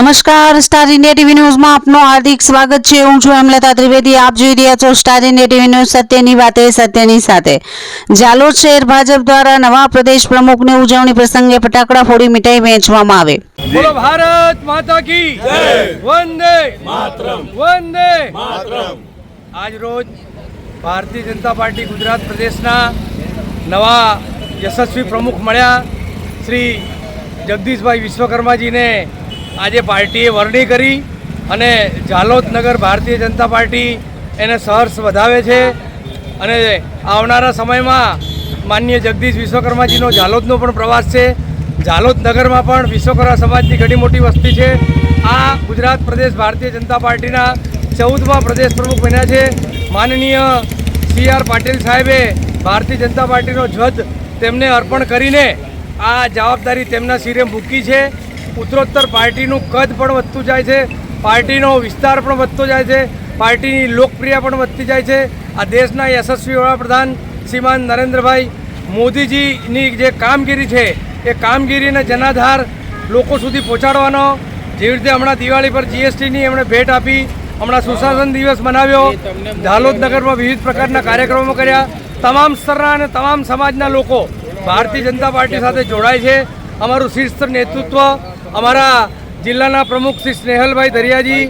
નમસ્કાર star India TV ન્યૂઝમાં આપનું હાર્દિક સ્વાગત છે. હું છું હેમલતા ત્રિવેદી. આપ જોઈ રહ્યા છો સ્ટાર ઇન્ડિયા ટીવી ન્યૂઝ સત્યની વાતે સત્યની સાથે. જાલોદ શહેર ભાજપ દ્વારા નવા પ્રદેશ પ્રમુખની ઉજવણી પ્રસંગે ફટાકડા ફોડી મીઠાઈ વહેંચવામાં આવે. બોલો ભારત માતા કી વંદે વંદે આજ રોજ ભારતીય જનતા પાર્ટી ગુજરાત પ્રદેશના નવા યશસ્વી પ્રમુખ મળ્યા. શ્રી જગદીશભાઈ વિશ્વકર્માજીને આજે પાર્ટીએ વરણી કરી અને જાલોદ નગર ભારતીય જનતા પાર્ટી એને સહર્ષ વધાવે છે. અને આવનારા સમયમાં માનનીય જગદીશ વિશ્વકર્માજીનો ઝાલોદનો પણ પ્રવાસ છે. જાલોદ નગરમાં પણ વિશ્વકર્મા સમાજની ઘણી મોટી વસ્તી છે. આ ગુજરાત પ્રદેશ ભારતીય જનતા પાર્ટીના ચૌદમાં પ્રદેશ પ્રમુખ બન્યા છે. માનનીય સી આર પાટીલ સાહેબે ભારતીય જનતા પાર્ટીનો ધ્વજ તેમને અર્પણ કરીને આ જવાબદારી તેમના શિરે મૂકી છે. ઉત્તરોત્તર પાર્ટીનું કદ પણ વધતું જાય છે પાર્ટીનો વિસ્તાર પણ વધતો જાય છે પાર્ટીની લોકપ્રિય પણ વધતી જાય છે. આ દેશના યશસ્વી વડાપ્રધાન શ્રીમાન નરેન્દ્રભાઈ મોદીજીની જે કામગીરી છે એ કામગીરીને જનાધાર લોકો સુધી પહોંચાડવાનો જેવી રીતે હમણાં દિવાળી પર જીએસટીની એમણે ભેટ આપી હમણાં સુશાસન દિવસ મનાવ્યો ધાલોદ નગરમાં વિવિધ પ્રકારના કાર્યક્રમો કર્યા. તમામ સ્તરના અને તમામ સમાજના લોકો ભારતીય જનતા પાર્ટી સાથે જોડાય છે. અમારું શીર્ષ નેતૃત્વ અમારા જિલ્લાના પ્રમુખ શ્રી સ્નેહલભાઈ દરિયાજી,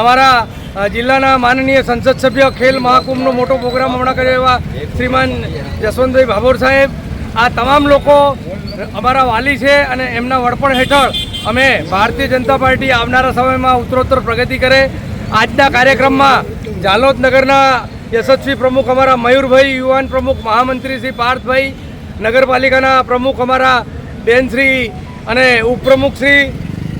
અમારા જિલ્લાના માનનીય સંસદ સભ્ય ખેલ મહાકુંભનો મોટો પ્રોગ્રામ હમણાં કર્યો એવા શ્રીમાન જસવંતભાઈ ભાભોર સાહેબ. આ તમામ લોકો અમારા વાલી છે અને એમના વડપણ હેઠળ અમે ભારતીય જનતા પાર્ટી આવનારા સમયમાં ઉત્તરોત્તર પ્રગતિ કરે. આજના કાર્યક્રમમાં ઝાલોદ નગરના યશસ્વી પ્રમુખ અમારા મયુરભાઈ, યુવાન પ્રમુખ મહામંત્રી શ્રી પાર્થભાઈ, નગરપાલિકાના પ્રમુખ અમારા બેનશ્રી અને ઉપપ્રમુખશ્રી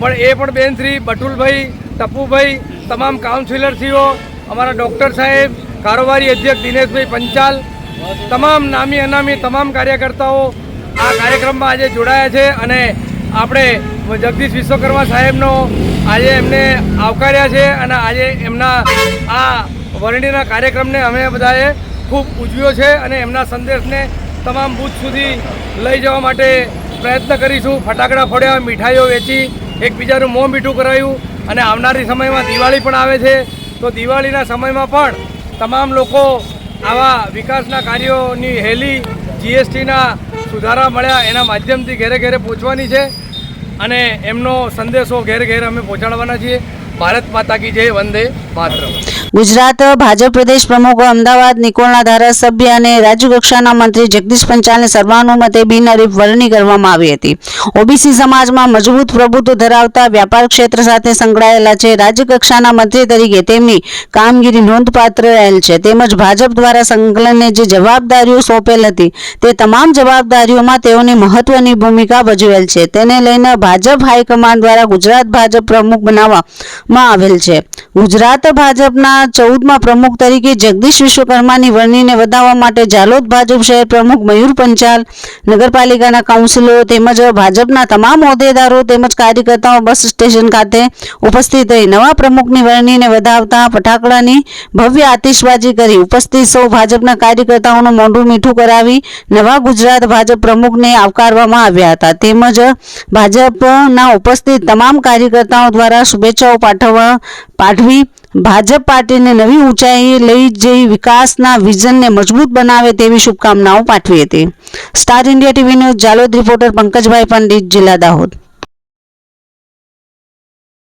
પણ એ પણ બેનશ્રી બટુલભાઈ, ટપુભાઈ, તમામ કાઉન્સિલરશ્રીઓ અમારા ડૉક્ટર સાહેબ, કારોબારી અધ્યક્ષ દિનેશભાઈ પંચાલ, તમામ નામી અનામી તમામ કાર્યકર્તાઓ આ કાર્યક્રમમાં આજે જોડાયા છે અને આપણે જગદીશ વિશ્વકર્મા સાહેબનો આજે એમને આવકાર્યા છે અને આજે એમના આ વરણીના કાર્યક્રમને અમે બધાએ ખૂબ ઉજવ્યો છે અને એમના સંદેશને તમામ બૂથ સુધી લઈ જવા માટે પ્રયત્ન કરીશું. ફટાકડા ફોડ્યા, મીઠાઈઓ વેચી, એકબીજાનું મોં મીઠું કરાયું અને આવનારી સમયમાં દિવાળી પણ આવે છે. તો દિવાળીના સમયમાં પણ તમામ લોકો આવા વિકાસના કાર્યોની હેલી, જીએસટીના સુધારા મળ્યા એના માધ્યમથી ઘેરે ઘેરે પહોંચવાની છે અને એમનો સંદેશો ઘેર ઘેર અમે પહોંચાડવાના છીએ. ભારત માતા કી જય, વંદે માતરમ. ગુજરાત ભાજપ પ્રદેશ પ્રમુખ અમદાવાદ નિકોળના ધારાસભ્ય અને રાજ્યકક્ષાના મંત્રી જગદીશ પંચાલને સર્વાનુમતે બિનહરીફ વરણી કરવામાં આવી હતી. ઓબીસી સમાજમાં મજબૂત પ્રભુત્વ ધરાવતા વ્યાપાર ક્ષેત્ર સાથે સંકળાયેલા છે. રાજ્યકક્ષાના મંત્રી તરીકે તેમની કામગીરી નોંધપાત્ર રહેલ છે. તેમજ ભાજપ દ્વારા સંકલનને જે જવાબદારીઓ સોંપેલ હતી, તે તમામ જવાબદારીઓમાં તેઓની મહત્વની ભૂમિકા ભજવેલ છે. તેને લઈને ભાજપ હાઈકમાન્ડ દ્વારા ગુજરાત ભાજપ પ્રમુખ બનાવવામાં આવેલ છે. ગુજરાત ભાજપના ચૌદમા પ્રમુખ તરીકે જગદીશ વિશ્વકર્માની વરણીને વધાવવા માટે ઝાલોદ ભાજપ શહેર પ્રમુખ મયુર પંચાલ, નગરપાલિકાના કાઉન્સિલરો તેમજ ભાજપના તમામ હોદ્દેદારો તેમજ કાર્યકર્તાઓ બસ સ્ટેશન ખાતે ઉપસ્થિત રહી નવા પ્રમુખની વરણીને વધાવતા ફટાકડાની ભવ્ય આતિશબાજી કરી ઉપસ્થિત સૌ ભાજપના કાર્યકર્તાઓનું મોઢું મીઠું કરાવી નવા ગુજરાત ભાજપ પ્રમુખને આવકારવામાં આવ્યા હતા. તેમજ ભાજપના ઉપસ્થિત તમામ કાર્યકર્તાઓ દ્વારા શુભેચ્છાઓ પાઠવવા પાઠવી ભાજપ પાર્ટીને નવી ઊંચાઈએ લઈ જઈ વિકાસના વિઝનને મજબૂત બનાવે તેવી શુભકામનાઓ પાઠવી હતી. Star India TV News Jalod reporter Pankajbhai Pandit, જિલ્લા દાહોદ.